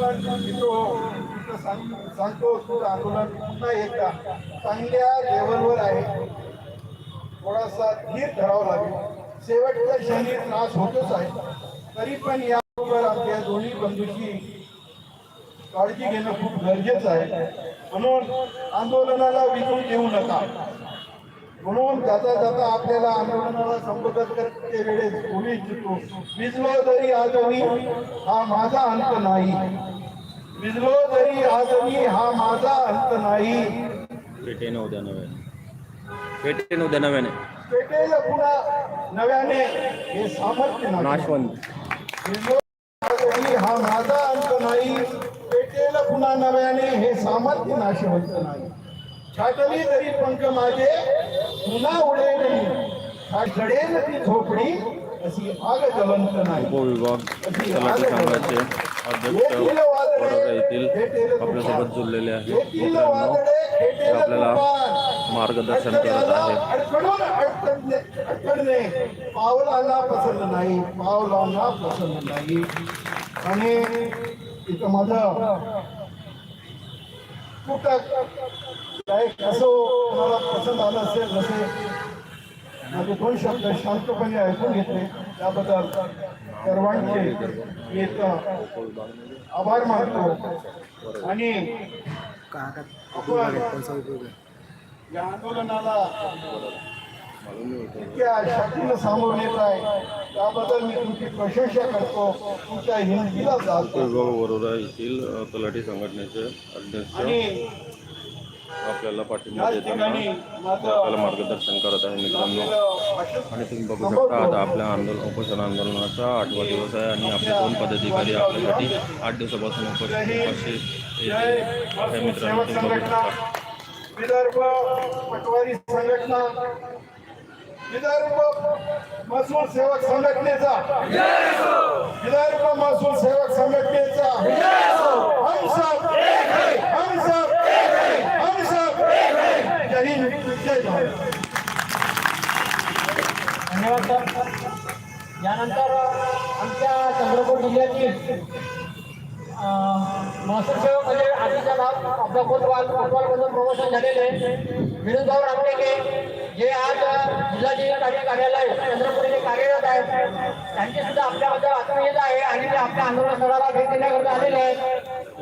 पण सांग सांगतो तुझं आंदोलन पुन्हा एकदा. चांगल्या लेवलवर आहे. थोडासा धीर धरावा लागेल. शेवटच्या क्षणी त्रास होतोच आहे. तरी पण याबरोबर आमच्या दोन्ही बंधूची काळजी घेणं खूप गरजेचं आहे. म्हणून आंदोलनाला विकून देऊ नका. म्हणून जाता जाता आपल्याला आंदोलनाला संबोधित करते वेळेस बोलू इच्छितो? विजलो तरी आजही हा माझा अंत नाही. विजलो तरी आजही हा माझा अंत नाही. पेटेने उद्या नव्याने. पेटेने उद्या नव्याने. पेटेल पुन्हा नव्याने हे सामर्थ्य नाशवंत. विजलो तरी हा माझा अंत नाही पेटेल पुन्हा नव्याने हे सामर्थ्य नाशवंत नाही. छाटली तरी पंख माझे पुन्हा उडेल. हा जडेल ती झोपडी अशी आग ज्वलंत नाही. उपविभाग तलाठी संघाचे अध्यक्ष वडोदरा येथील आपल्यासोबत जुळलेले आहेत. आपल्याला मार्गदर्शन करत अडकडणे पावलांना पसंत नाही. पावलांना पसंत नाही. आणि इथं माझं कुठं काय कसं मला पसंत आलं असेल नसेल माझे दोन शब्द शांतपणे ऐकून घेतले त्याबद्दल सर्वांचे इथं आभार मानतो. आणि या आंदोलनाला इतक्या शक्तीनं सामोरं येत आहे त्याबद्दल मी तुमची प्रशंसा करतो. तुमच्या हिमतीला जातो वडोदरा येथील तलाठी संघटनेचे अध्यक्ष. आणि आपल्याला पाठिंबा देताना आपल्याला मार्गदर्शन करत आहे मित्रांनो. आणि तुम्ही बघू शकता आता आपल्या आंदोलन उपोषण आंदोलनाचा आठवा दिवस आहे आणि आपले दोन पदाधिकारी आपल्यासाठी आठ दिवसापासून उपस्थित उपस्थित येथे आहे मित्रांनो तुम्ही बघू संघटना शकता. विदर्भ पटवारी संघटना. विदर्भ महसूल सेवक संघटनेचा. विदर्भ महसूल सेवक संघटनेचा. हम सब हम सब जय हिंद धन्यवाद सर यानंतर आमच्या चंद्रपूर जिल्ह्यातील महसूल सेवक म्हणजे आधीचा भाग आपला कोतवाल कोतवालमधून प्रमोशन झालेले विनोदभाऊ रामटेके जे आज जिल्हाधिकारी कार्यालय चंद्रपूर येथे कार्यरत आहेत. त्यांची सुद्धा आपल्याबद्दल आत्मनियत आहे आणि ते आपल्या आंदोलन स्थळाला भेट देण्याकरता आलेले आहेत.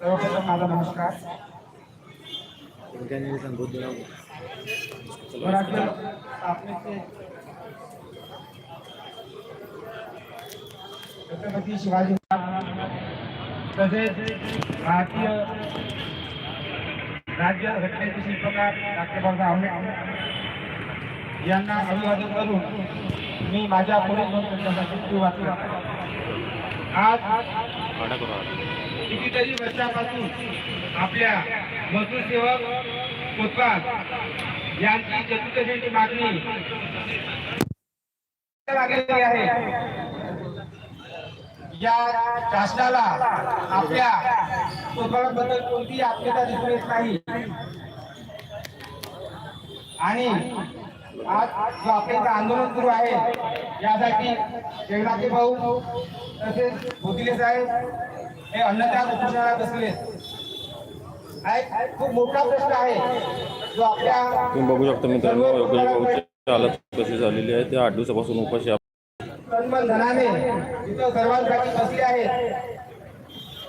सर्वप्रथम माझा नमस्कार. स्वराज्य स्थापनेचे छत्रपती शिवाजी महाराज तसेच भारतीय राज्य घटनेचे शिल्पकार डॉक्टर बाबासाहेब आंबेडकर. यांना अभिवादन करून मी माझ्या पुढे दोन सुरुवात करतो. आज आडा कितीतरी वर्षापासून आपल्या महसूल सेवक कोतवाल यांची चतुर्दशीची मागणी लागलेली आहे. या शासनाला आपल्या कोतवालाबद्दल कोणतीही आपल्याला दिसून येत नाही. आणि आज जो आपल्या आंदोलन सुरू आहे यासाठी जगन्नाथे भाऊ तसेच साहेब हे अन्नत्याग उपोषणाला बसले खूप मोठा प्रश्न आहे. जो आपल्या तुम्ही बघू शकता मित्रांनो योगेश भाऊची हालत कशी झालेली आहे ते आठ दिवसापासून उपाशी तन्मन धनाने इथं सर्वांसाठी बसले आहेत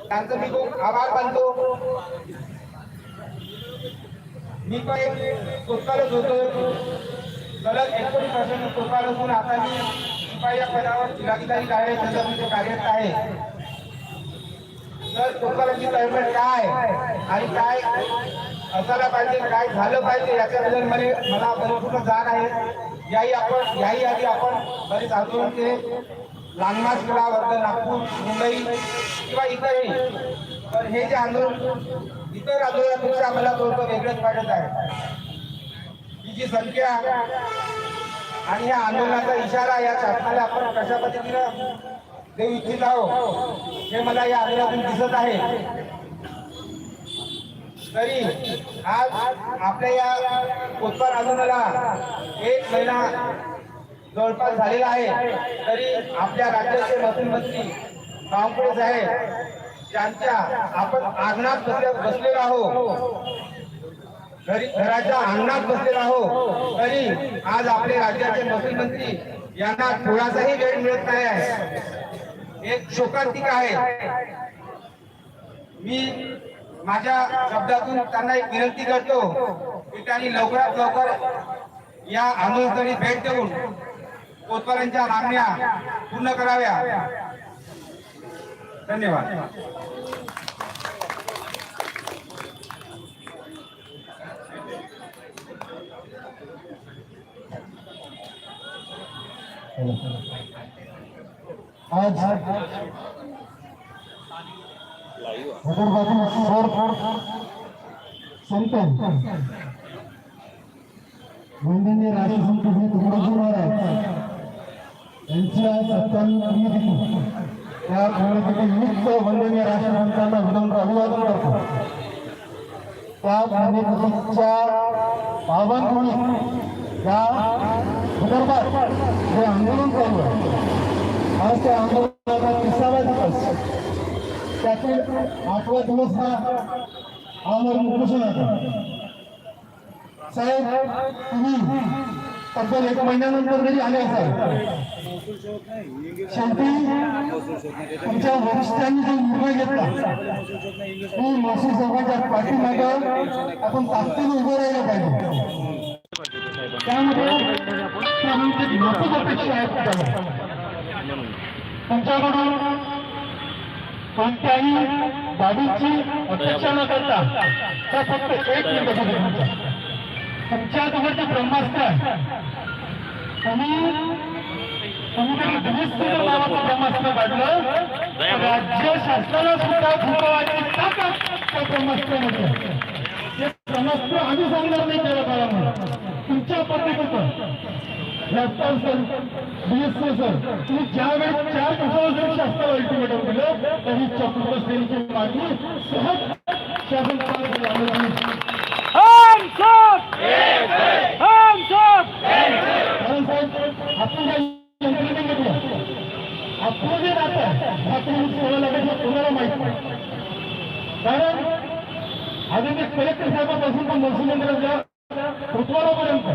त्यांचं मी खूप आभार मानतो. मी पण एक कोतवालच होतो. सलग एकोणीस वर्षांनी कोतवाल असून आता मी शिपाई या पदावर जिल्हाधिकारी आहे कार्यरत आहे. तर कोतवालाची तळमळ काय? आणि काय असायला पाहिजे काय झालं पाहिजे याच्याबद्दलमध्ये मला परिपूर्ण जाण आहे. याही आपण याही आधी आपण बरेच आंदोलन केले लांगमास केला वर्धा नागपूर मुंबई किंवा इतरही. तर हे जे आंदोलन इतर आंदोलनापेक्षा आम्हाला थोडं वेगळंच वाटत आहे. ही जी संख्या आणि या आंदोलनाचा इशारा या शासनाला आपण कशा पद्धतीनं ते इच्छित आहो हे मला या आग्रहातून दिसत आहे. तरी आज आपल्या या उत्पाद आंदोलनाला एक महिना जवळपास झालेला आहे. तरी आपल्या राज्याचे महसूल मंत्री बावनकुळे साहेब ज्यांच्या आपण अंगणात बसलेलो आहोत. घरी घराच्या अंगणात बसलेलो आहो तरी आज आपले राज्याचे महसूल मंत्री यांना थोडासाही वेळ मिळत नाही आहे. एक शोकांतिका आहे. मी माझ्या शब्दातून त्यांना एक विनंती करतो की त्यांनी लवकरात लवकर या आंदोलनस्थळी भेट देऊन कोतवाल्यांच्या मागण्या पूर्ण कराव्या. धन्यवाद. आज विदर्भातील संत वंदनीय राष्ट्रसंत श्री तुकडोजी महाराज यांच्या दिली त्या पुण्यतिथी वंदनीय राष्ट्रसंतांना विनम्र अभिवादन करतो त्या पुण्यतिथीच्या पावनभूमी या विदर्भात जे आंदोलन चालू आहे आज त्या आंदोलनाचा तिसावा दिवस त्यातील आठवा दिवस हा आमरण उपोषणाचा साहेब तुम्ही तब्बल एक महिन्यानंतर जरी आले असाल शेवटी तुमच्या वरिष्ठांनी जो निर्णय घेतला की महसूल साहेबांच्या पाठीमागं आपण ताकदीने उभं राहिलं पाहिजे त्यामध्ये प्रामुख्याने नैतिक अपेक्षा आहेत त्याला. तुमच्याकडून कोणत्याही बाबीची अपेक्षा न करता त्या फक्त एक मिनिटासाठी तुमच्या तुमच्याजवळ जे ब्रह्मास्त्र आहे तुम्ही तुम्ही जर दुरुस्तीचं नावाचं ब्रह्मास्त्र काढलं राज्य शासनाला सुद्धा झुकवायची ताकद त्या ब्रह्मास्त्रामध्ये आहे. ते ब्रह्मास्त्र आम्ही सांगणार नाही त्या काळामध्ये तुमच्या पद्धतीचं लॅपटॉप सर बीएससी सर तुम्ही ज्या वेळेस चार दिवसाला जरी शासनाला अल्टिमेटम दिलं तरी चतुर्थ श्रेणीची मागणी सहज शासन आपण ज्या यंत्रणेने घेतलं आपलं जे नातं आपण सोळा लाखाचं कोणाला माहीत नाही. कारण ते कलेक्टर साहेबापासून तर महसूल मंत्र्यांच्या फुटबॉलापर्यंत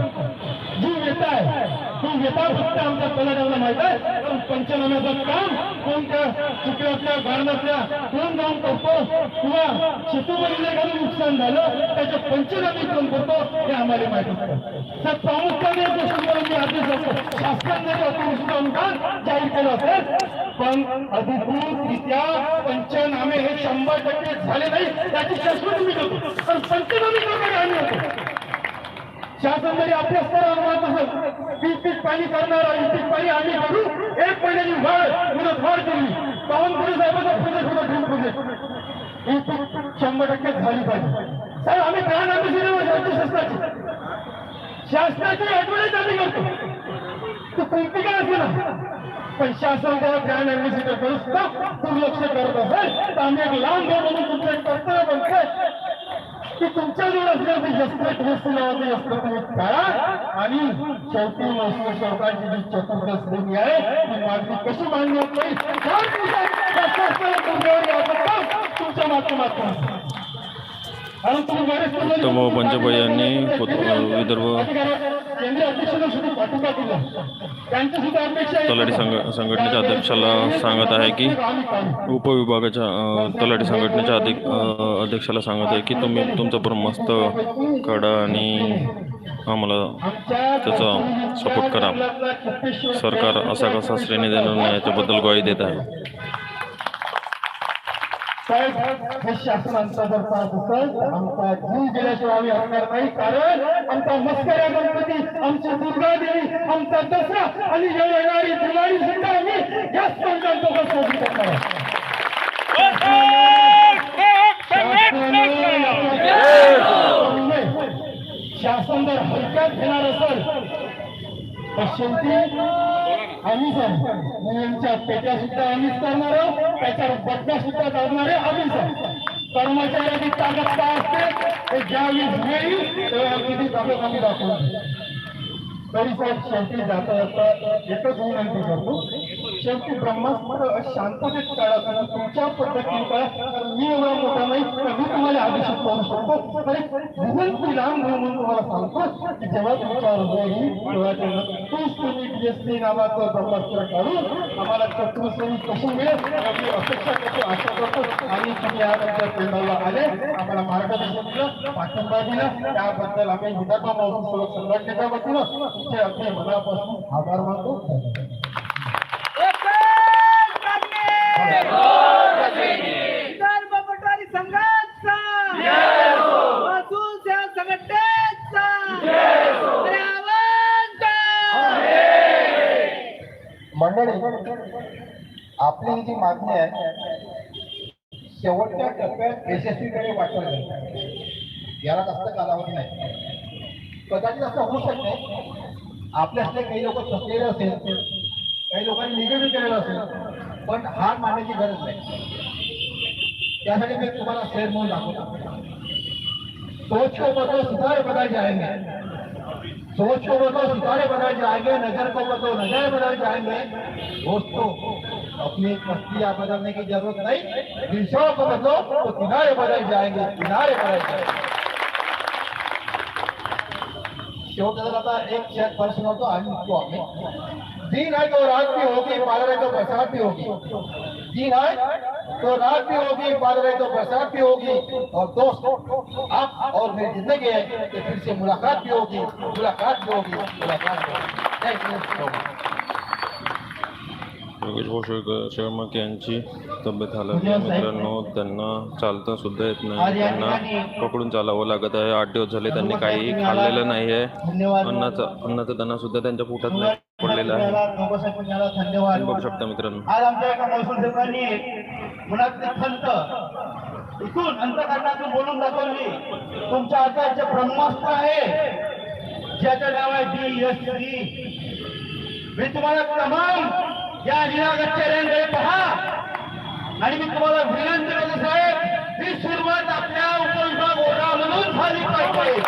जी व्यथा आहे ती व्यथा फक्त आमच्या तलाट्याला माहीत आहे. पण पंचनाम्याचं काम कोणत्या चिखलातल्या गारणातल्या कोण जाऊन करतो किंवा शेतीमध्ये एखादं नुकसान झालं त्याचे पंचनामे कोण करतो हे आम्हाला माहीत होतं तर प्रामुख्याने या गोष्टींवर मी आदेश देतो शासनाने जे अनुदान जाहीर केलं असेल पण अधिकृतरित्या पंचनामे हे शंभर टक्के झाले नाही त्याची शाश्वती मी करतो. पण पंचनामे करणारे आम्ही होतो. शासन जरी आपल्या स्तरावर म्हणत असेल तीस पीक पाणी करणार आणि तीस पाणी आम्ही करू एक महिन्याची वाढ मुलं वाढ केली. बावनकुळे साहेबांचा प्रोजेक्ट होता ड्रीम प्रोजेक्ट ही पीक शंभर टक्के झाली पाहिजे. साहेब आम्ही प्राण आम्ही राज्य शासनाची. शासनाची ऍडव्हर्टाईज आम्ही करतो. तू कोणती काय असेल पण शासन जेव्हा ज्ञान ऍडमिशन करू दुर्लक्ष करत असेल तर आम्ही एक लहान घर म्हणून तुमचं एक कर्तव्य बनतोय की तुमच्याजवळ असलेलं यस्त्र वस्तू नावाचं यस्त्र तुम्ही काढा. आणि शेवटी महसूल सरकारची जी चतुर्थ श्रेणी आहे ती मागणी कशी मांडली होत नाही तुमच्या त्या तुमच्या माध्यमातून. उत्तम तुम्ही यांनी विदर्भ तलाठी संघ संघटनेच्या अध्यक्षाला सांगत आहे की उपविभागाच्या तलाठी संघटनेच्या अधिक अध्यक्षाला सांगत आहे की तुम्ही तुमचं मस्त काढा आणि आम्हाला त्याचा सपोर्ट करा. सरकार असा कसा श्रेणी देणार नाही याच्याबद्दल ग्वाही देत आहे. साहेब हे शासनाचा जर पाहत असेल आमचा जीव गेल्याशिवाय आम्ही असणार नाही कारण आमचा मस्करा गणपती आमची दुर्गा देवी आमचा दसरा आणि येणारी दिवाळी सुद्धा आम्ही या स्पर्धांचा उपस्थित करणार शासन जर हलक्यात घेणार असेल तर शेवटी आम्हीच आहोत मुलांच्या पेट्या सुद्धा आम्हीच करणार आहोत. त्याच्यावर बदला सुद्धा करणारे आम्हीच आहोत कर्मचाऱ्याची ताकद काय असते? ते ज्यावेळी येईल तेव्हा किती ताकद आम्ही दाखवणार तरी साहेब शेवटी जाता जाता एकच विनंती करतो. शेवटी ब्रह्मास्त्र शांततेत काढा तुमच्या पद्धतीने काढा मी एवढा मोठा नाही तर मी तुम्हाला अभिषेक करू शकतो. पण एक विनंती म्हणून तुम्हाला सांगतो की जेव्हा तुमच्या हृदय तेव्हा तेव्हा तूच तुम्ही म्हणजे बीएससी नावाचं ब्रह्मास्त्र काढून आम्हाला चतुर्श्रेणी कशी मिळेल याची अपेक्षा करतो आशा करतो. आणि तुम्ही या आमच्या केंद्राला आले आम्हाला मार्गदर्शन दिलं पाठिंबा दिला. त्याबद्दल आम्ही विदर्भ महोत्सव संघटनेच्या वतीनं तुमचे अगदी मनापासून आभार मानतो. मागणी आहे शेवटच्या टप्प्यात यशस्वीकडे वाटवली कदाचित असं होऊ शकते आपल्यातले काही लोक थकलेले असेल काही लोकांनी निगेटिव्ह केलेलं असेल गरज नाही। सोच को बदलो सुधारे बदल जाएँगे। सोच को बदलो, सितारे बदल जाएँगे। नज़र को बदलो, नज़र बदल जाएँगे। दोस्तों अपनी मस्तियाँ बदलने की ज़रूरत नहीं। दिशा को बदलो तो किनारे बदल जाएँगे, किनारे बदल जाएँगे। एक निघतो आम्ही दिन है तो रात भी होगी बादल है तो बरसात भी होगी। दिन है तो रात भी होगी बादल है तो बरसात भी होगी। और दोस्त, आप और मेरी ज़िंदगी है कि फिर से मुलाकात भी होगी, मुलाकात भी होगी, मुलाकात भी होगी। योगेश भाऊ यांची तब्येत हलवली मित्रांनो. त्यांना चालता सुद्धा येत नाही. त्यांना पकडून चालावं लागत आहे. आठ दिवस झाले त्यांनी काही खाल्लेलं नाही आहे अन्नाचं अन्नाचा अन्नाचा दाणा सुद्धा त्यांच्या पोटात नाही पडलेला आहे. बघू शकता मित्रांनो. इथून अंतकरणातून बोलून दाखवली. तुमच्या हातात जे ब्रह्मास्त्र आहे. ज्याचं नाव आहे डी एस मी तुम्हाला तमाम या निरागतच्या रेंजकडे पहा. आणि मी तुम्हाला विनंती करतो साहेब ही सुरुवात आपल्या उपविभाग ओढा म्हणून झाली पाहिजे.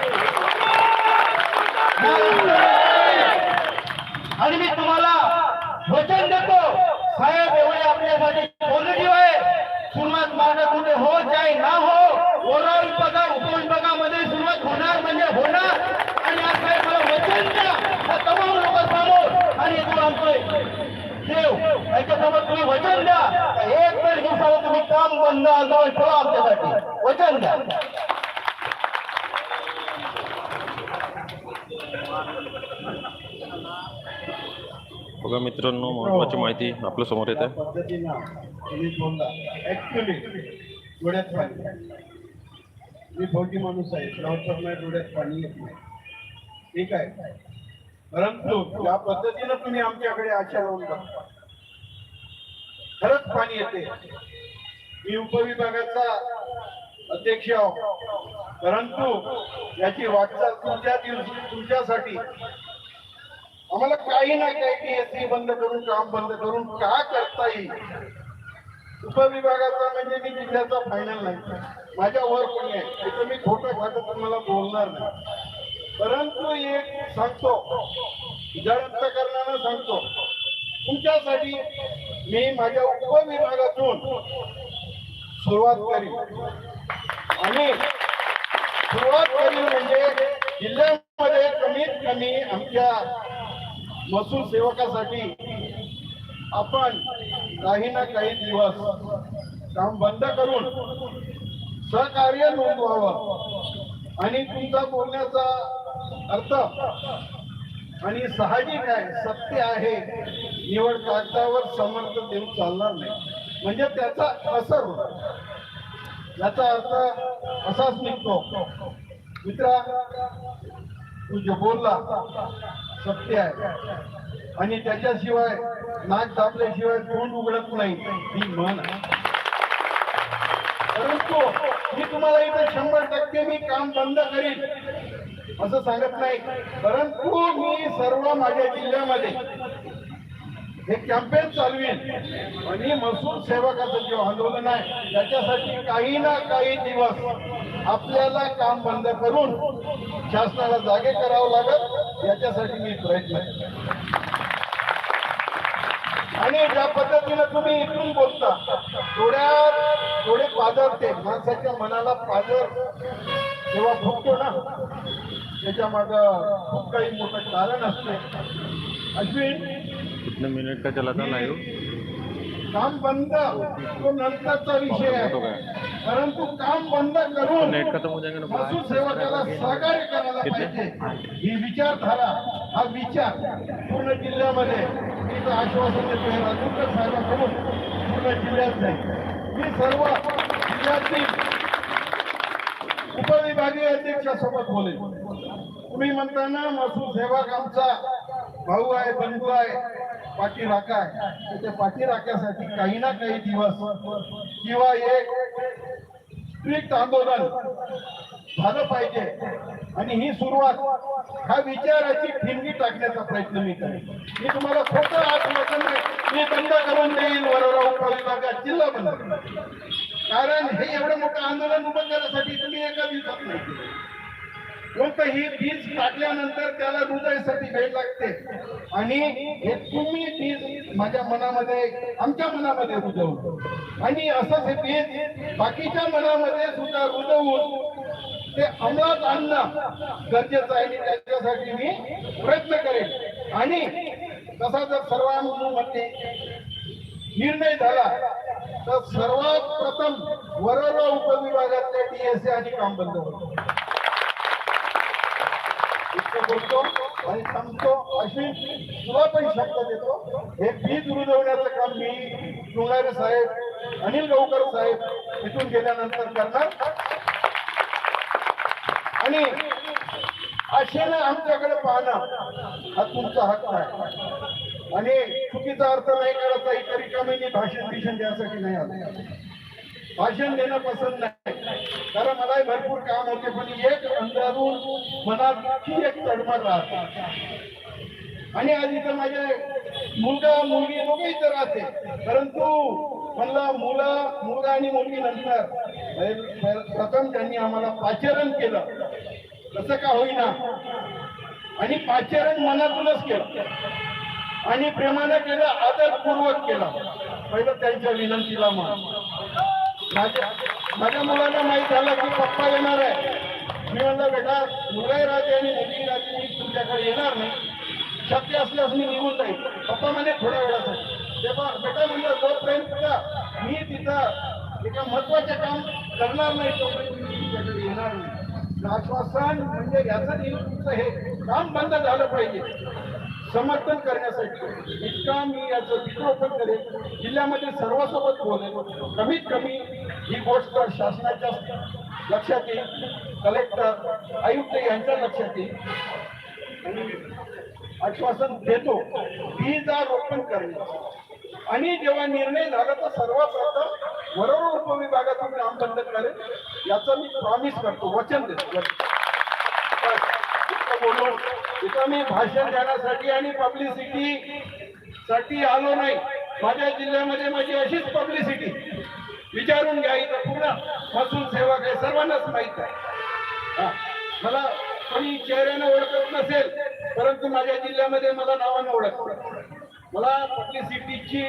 आणि मी तुम्हाला वचन देतो साहेब एवढे आपल्यासाठी पॉझिटिव्ह आहे. सुरुवात मार्ग कुठे हो जाय ना हो ओरा पगार उपविभागामध्ये सुरुवात होणार म्हणजे होणार. आणि आज साहेब मला वचन द्या. तमाम लोक समोर आणि इथून आमचं देव याच्यासमोर तुम्ही वचन द्या. एक तर दिवसाला तुम्ही काम बंद आंदोलन ठेवा आमच्यासाठी. वचन द्या. बघा मित्रांनो महत्वाची माहिती आपल्यासमोर येत. आहे मी फौजी माणूस आहे. लवकर नाही डोळ्यात पाणी येत नाही. ठीक आहे? परंतु ज्या पद्धतीनं तुम्ही आमच्याकडे आशा लावून बघता खरंच पाणी येते. मी उपविभागाचा अध्यक्ष आहो. परंतु याची वाटचाल तुमच्या दिवशी तुमच्यासाठी. आम्हाला काही ना काही एसी बंद करून काम बंद करून का करता येईल? उपविभागाचा म्हणजे मी जिल्ह्याचा फायनल नाही. माझ्या वर कोणी आहे. त्याचं मी खोटं खाटं तुम्हाला बोलणार नाही. परंतु एक सांगतो जळंत करणारा सांगतो तुमच्यासाठी मी माझ्या उपविभागातून सुरुवात करी आणि सुरुवात करी म्हणजे जिल्ह्यामध्ये कमीत कमी आमच्या महसूल सेवकासाठी आपण काही ना काही दिवस काम बंद करून सहकार्य नोंदवावं. आणि तुमचा बोलण्याचा अर्थ. आणि साहजिक आहे सत्य आहे. निवड कागदावर समर्थ देऊन चालणार नाही. म्हणजे त्याचा असर होतो. याचा अर्थ असाच निघतो. मित्रा तू जे बोलला सत्य आहे. आणि त्याच्याशिवाय नाक दाबल्याशिवाय तोंड उघडत नाही. ही म्हण आहे. परंतु मी तुम्हाला इथे शंभर टक्के मी काम बंद करीन. असं सांगत नाही. परंतु मी सर्व माझ्या जिल्ह्यामध्ये हे कॅम्पेन चालवीन. आणि महसूल सेवकाचं जे आंदोलन आहे त्याच्यासाठी काही ना काही दिवस आपल्याला काम बंद करून शासनाला जागे करावं लागत याच्यासाठी मी प्रयत्न आणि ज्या पद्धतीनं तुम्ही इथून बोलता थोड्या थोडे पाजरते माणसाच्या मनाला पाजर जेव्हा फुटतो ना त्याच्या माग खूप काही मोठं कारण असते. अश्विन मिनट का चला लाईव्ह काम बंद तो नंतरचा विषय आहे. परंतु काम बंद करून हो महसूल सेवकाला सहकार्य करायला पाहिजे. ही विचारधारा हा विचार पूर्ण जिल्ह्यामध्ये तिथं आश्वासन देतोय राजूकर साहेबांकडून पूर्ण जिल्ह्यात नाही मी सर्व जिल्ह्यातील उपविभागीय अध्यक्षासोबत बोलेन. तुम्ही म्हणता ना महसूल सेवक आमचा भाऊ आहे बंधू आहे पाठीराखा आहे. त्या पाठीराख्यासाठी काही ना काही दिवस किंवा एक स्ट्रिक्ट आंदोलन झालं पाहिजे. आणि ही सुरुवात हा विचाराची ठिणगी टाकण्याचा प्रयत्न मी करेन. मी तुम्हाला खोटं आश्वासन नाही. मी बंद करून देईल वरोरा उपविभागात जिल्हा बंद कारण हे एवढं मोठं आंदोलन उभं करण्यासाठी तुम्ही एका दिवसात नाही लोक ही फीज टाकल्यानंतर त्याला हृदयासाठी भेट लागते. आणि हे तुम्ही फीज माझ्या मनामध्ये आमच्या मनामध्ये रुजवतो आणि असंच हे बीज बाकीच्या मनामध्ये सुद्धा रुजवून ते अंमलात आणणं गरजेचं आहे. आणि त्याच्यासाठी मी प्रयत्न करेन. आणि तसा जर सर्वांमध्ये निर्णय झाला तर सर्वात प्रथम वरोरा उपविभागातल्या डीएसए आणि काम बंद होतं इतकं बोलतो आणि सांगतो अशी तुला पण शब्द देतो. हे बीज रुजवण्याचं काम मी चुंगारे साहेब अनिल गावकर साहेब इथून गेल्यानंतर करणार. आणि आशेनं आमच्याकडे पाहणं हा तुमचा हक्क आहे. आणि चुकीचा अर्थ नाही करायचा इतर रिकामी भाषण भीषण द्यासाठी नाही आलं. भाषण देणं पसंत नाही. कारण मलाही भरपूर काम होते पण एक अंधारून मनात ही एक तडमड राहते. आणि आज इथं माझे मुलगा मुलगी दोघे इथं राहते. परंतु म्हणला मुलं मुलगा आणि मुलगी नंतर प्रथम त्यांनी आम्हाला पाचारण केलं. तसं का होईना. आणि पाचारण मनातूनच केलं. आणि प्रेमानं केलं आदरपूर्वक केलं. पहिलं त्यांच्या विनंतीला मान माझ्या माझ्या मुलांना माहीत झालं की पप्पा येणार आहे. मी म्हणलं बेटा मुलगाही राहते आणि मुलगी राहते मी तुमच्याकडे येणार नाही. शक्य असल्यास मी निघून जाईल पप्पा म्हणे थोड्या वेळासाठी. तेव्हा बेटा म्हणलं जोपर्यंत का मी तिथं एका महत्त्वाचे काम करणार नाही तोपर्यंत मी तुमच्याकडे येणार नाही. आश्वासन म्हणजे याचं तुमचं हे काम बंद झालं पाहिजे. समर्थन करण्यासाठी इतका मी याचं विरोपण करेन. जिल्ह्यामध्ये सर्वांसोबत बोलेन. कमीत कमी ही गोष्ट शासनाच्या लक्षात येईल. कलेक्टर आयुक्त यांच्या लक्षात येईल. आणि आश्वासन देतो वीजा रोपण करण्याचं आणि जेव्हा निर्णय झाला तर सर्वप्रथम बरोबर उपविभागातून काम बंद करेल. याचं मी प्रॉमिस करतो वचन देतो. बोलून इथं मी भाषण देण्यासाठी आणि पब्लिसिटी साठी आलो नाही. माझ्या जिल्ह्यामध्ये माझी अशीच पब्लिसिटी विचारून घ्या इथं पूर्ण. महसूल सेवक काय सर्वांनाच माहीत आहे. मला कोणी चेहऱ्यानं ओळखत नसेल परंतु माझ्या जिल्ह्यामध्ये मला नावानं ओळख मला पब्लिसिटीची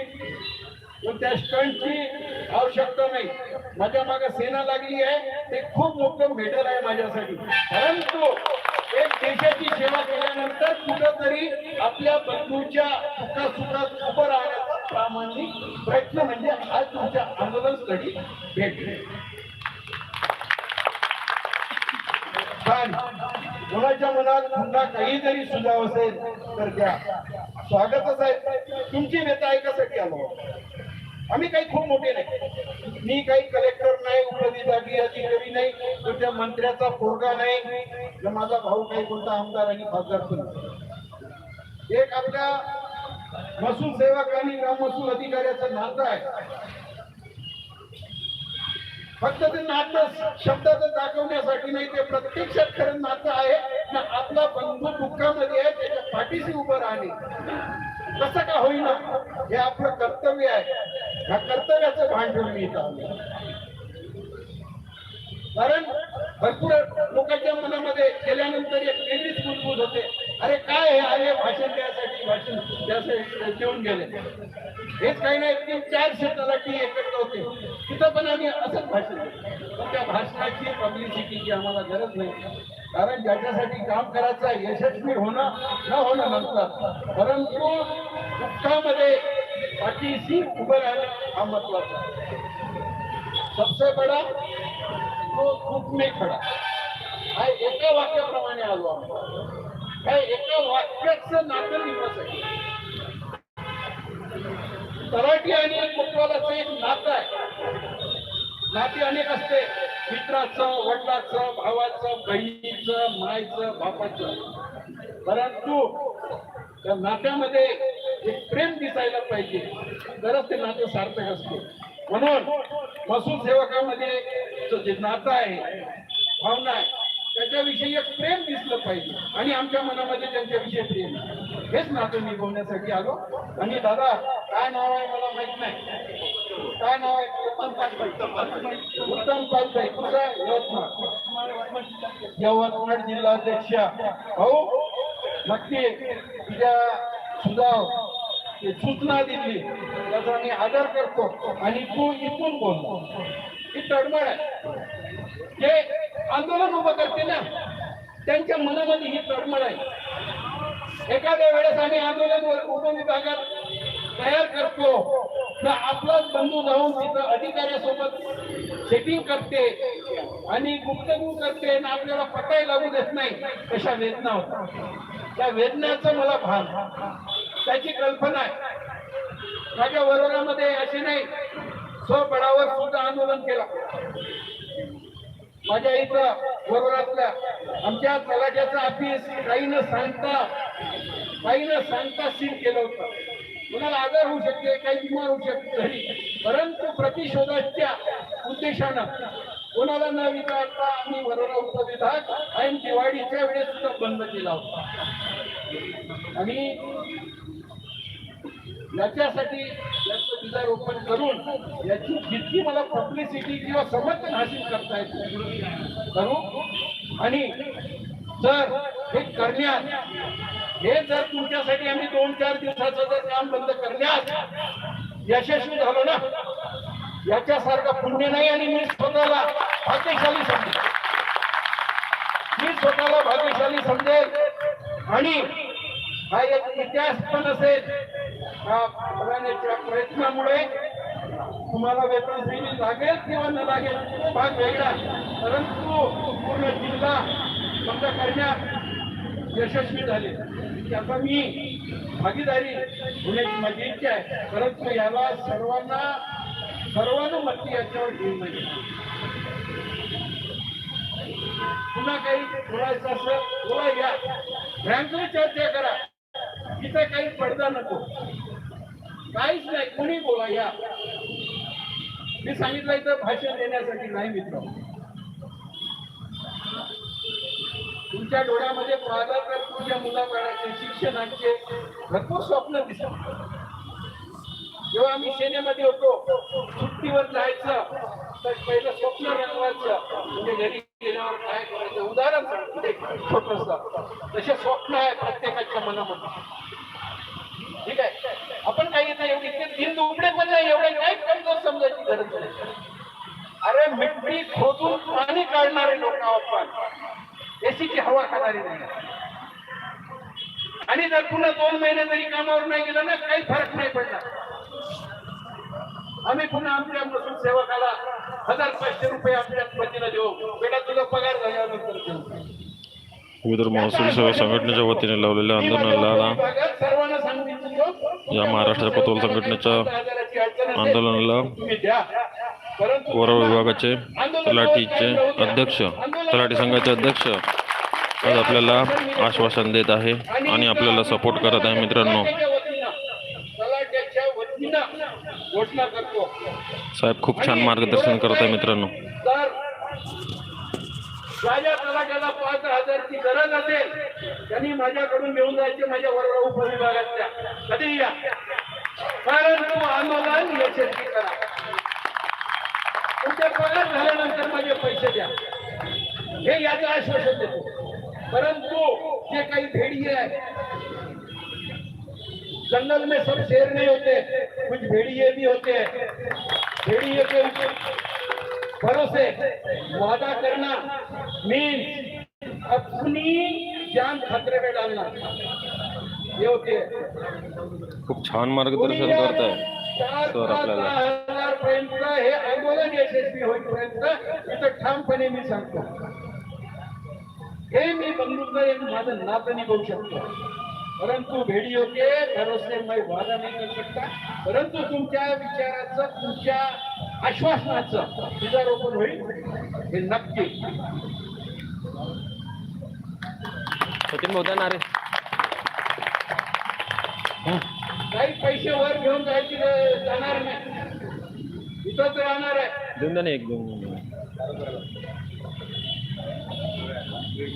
व त्या स्टंटची आवश्यकता नाही. माझ्या मागे सेना लागली आहे ते खूप मोठं मेडल आहे माझ्यासाठी. परंतु एक देशाची सेवा केल्यानंतर कुठंतरी आपल्या बंधूच्या सुखा सुखात उभं राहण्याचा प्रामाणिक प्रयत्न म्हणजे भेट पण कोणाच्या मनात पुन्हा काही जरी सुजाव असेल तर द्या. स्वागतच आहे. तुमची नेता ऐकासाठी आलो. आम्ही काही खूप मोठे नाही. मी काही कलेक्टर नाही उपविभागीय अधिकारी नाही तुमच्या मंत्र्याचा पोरगा नाही माझा भाऊ काही कोणता आमदार आणि खासदार पण एक आपल्या महसूल सेवक आणि ग्राम महसूल अधिकाऱ्याचं नातं आहे. फक्त ते नातं शब्दाचं दाखवण्यासाठी नाही ते प्रत्यक्षात खरं नातं आहे. ना आपला बंधू दुःखामध्ये आहे त्याच्या पाठीशी उभं राहणे. कसं का होईना? हे आपलं कर्तव्य आहे. ह्या कर्तव्याचं भान ठेवून मी कारण भरपूर लोकांच्या मनामध्ये गेल्यानंतर एक वेगळीच बुजबुज होते. अरे काय हे आले भाषण द्यासाठी भाषण द्यासाठी देऊन गेले. हेच काही नाही तीन चार तलाठी एकत्र होते. तिथं पण आम्ही असंच भाषण पण त्या भाषणाची पब्लिसिटीची आम्हाला गरज नाही. कारण ज्याच्यासाठी काम करायचं यशस्वी होणं न होणं नंतर. परंतु दुःखामध्ये पाठीशी उभं राहणं हा महत्त्वाचा सबसे बडा तो खूप में खडा हा एका वाक्याप्रमाणे आलो आम्हाला काय एका वाक्याचं नातं निमत आहे तलाठी आणि कोतवालाचं एक नातं आहे. नाती अनेक असते. मित्राचं वडिलाचं भावाचं बहिणीचं मायचं बापाचं. परंतु त्या नात्यामध्ये एक प्रेम दिसायला पाहिजे. तरच ते नातं सार्थक असते. म्हणून महसूल सेवकामध्ये जे नातं आहे भावना आहे त्याच्याविषयी एक प्रेम दिसलं पाहिजे. आणि आमच्या मनामध्ये त्यांच्याविषयी प्रेम. हेच नातं निभवण्यासाठी आलो. आणि दादा काय नाव आहे मला माहीत नाही. काय नाव आहे? उत्तम पाटबाई उत्तम कुठं आहे? यवतमाळ. यवतमाळ जिल्हाध्यक्ष हो नक्की तुझ्या सुजाव सूचना दिली. त्याचा मी आदर करतो. आणि तू इथून बोलतो ही तडमड आहे. आंदोलन उभं करते ना त्यांच्या मनामध्ये ही तडमड आहे. एखाद्या वेळेस आम्ही आंदोलन उपविभागात तयार करतो तर आपलाच बंधू जाऊन तिथं अधिकाऱ्यासोबत सेटिंग करते आणि गुप्तगू करते आणि आपल्याला पटाय लागू देत नाही अशा वेदना होतात. त्या वेदनाचं मला भान. त्याची कल्पना आहे. माझ्या वरोरामध्ये असे नाही स्वबळावर सुद्धा आंदोलन केलं. माझ्या इथं बरोबरातल्या आमच्या तलाट्याचं ऑफिस काही न सांगता काही न सांगता सील केलं होतं. कुणाला आजार होऊ शकते काही बिमार होऊ शकते परंतु प्रतिशोधाच्या उद्देशानं कोणाला न विचारता आम्ही वरोरा उपविभाग आणि दिवाळीच्या वेळेस सुद्धा बंद केला होता. आणि याच्यासाठी याचं बीजारोपण करून याची जितकी मला पब्लिसिटी किंवा समर्थन हासिल करता येते करू. आणि जर हे करण्यात हे जर तुमच्यासाठी आम्ही दोन चार दिवसाचं जर काम बंद करण्यात यशस्वी झालो ना याच्यासारखा पुण्य नाही आणि मी स्वतःला भाग्यशाली समजेल. मी स्वतःला भाग्यशाली समजेल. आणि हा एक इतिहास पण असेल हा प्रयत्नामुळे तुम्हाला वेतन श्रेणी लागेल किंवा न लागेल भाग वेगळा. परंतु पूर्ण जिल्हा बंद करण्यात यशस्वी झाले. त्याचा मी भागीदारी होण्याची माझी इच्छा आहे. परंतु याला सर्वांना सर्वानुमती याच्यावर घेऊन नाही. पुन्हा काही बोलायचं असं बोला या फ्रँकली चर्चा करा. इथे काही पडदा नको. काहीच नाही कोणी बोला या. मी सांगितलं इथं भाषण देण्यासाठी नाही मित्र. तुमच्या डोळ्यामध्ये पाहिलं तर तुमच्या मुलाबाळाचे शिक्षणाचे भरपूर स्वप्न दिसत जेव्हा आम्ही सेनेमध्ये होतो सुट्टीवर जायचं तर पहिलं स्वप्न रंगवायचं म्हणजे घरी गेल्यावर काय करायचं? उदाहरण सांगतो. छोटस. तसे स्वप्न आहे प्रत्येकाच्या मनामध्ये. आपण काही नाही एवढी दिन दुबडे पण नाही एवढे काय कमजोर समजायची गरज नाही. अरे मिट्टी खोदून पाणी काढणारे लोक आपण एसीची हवा खाणारी नाही. आणि जर पुन्हा दोन महिने जरी कामावर नाही गेलं ना काही फरक नाही पडणार. आम्ही पुन्हा आमच्या महसूल सेवकाला हजार पाचशे रुपये आपल्या वतीनं देऊ. बेटा तुझा पगार झाल्यानंतर देऊ. विदर्भ महसूल सेवा संघटनेच्या वतीने लावलेल्या आंदोलनाला सर्वांना सांगितलं या महाराष्ट्र पतोल संघटनेच्या आंदोलनाला वर विभागाचे तलाठीचे अध्यक्ष तलाठी संघाचे अध्यक्ष आज आपल्याला आश्वासन देत आहे आणि आपल्याला सपोर्ट करत आहे मित्रांनो. साहेब खूप छान मार्गदर्शन करत आहे मित्रांनो. माझ्या तलाट्याला पाच हजारची गरज असेल त्यांनी माझ्याकडून घेऊन जायचे माझ्या बरोबर उपविभागातल्या. कधी या? कारण तो आंदोलन यशस्वी करा. तुमचे पगार झाल्यानंतर माझे पैसे द्या. हे याचं आश्वासन देतो. परंतु जे काही भेडी आहे जंगल में सब शेर नहीं होते कुछ भेड़िए भी होते हैं। भेड़िए के भरोसे वादा करना मीन अपनी जान खतरे में डालना। ये होते हैं। खूप छान मार्गदर्शन करत आहे सर आपल्याला. पर्यंत हे। आंदोलन यशस्वी होईपर्यंत इथं ठामपणे मी सांगतो। हे मी बंधुत्व एक माझं नातं निभवू शकतो। परंतु भेड़ियों के भरोसे मैं वादा नहीं कर सकता परंतु तुमच्या विचाराचं तुमच्या आश्वासनाचं सिधारोपण होईल। हे नक्की। सचिन भाऊ देणार रे काही पैसे वर घेऊन जायची जाणार नाही. इथंच राहणार आहे. देऊन द्या ना एक दोन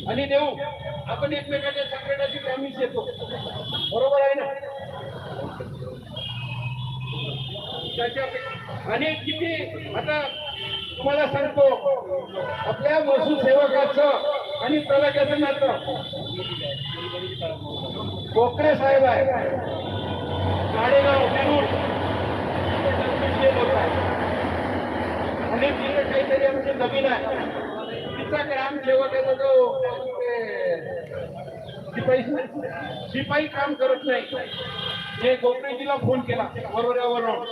आणि देऊ आपण एकमेकाच्या संकटाची कामीच येतो. बरोबर आहे ना? त्याच्या- आणि किती आता तुम्हाला सांगतो आपल्या महसूल सेवकाचं आणि तलाट्याचं नातं. कोकरे साहेब आहे. गाडेगाव नेरूर आहे आणि तिथे काहीतरी आमची जमीन आहे. तिचा ग्राम आहे तो शिपाई शिपाई काम करत नाही. हे गोपरेजीला फोन केला बरोबरावरून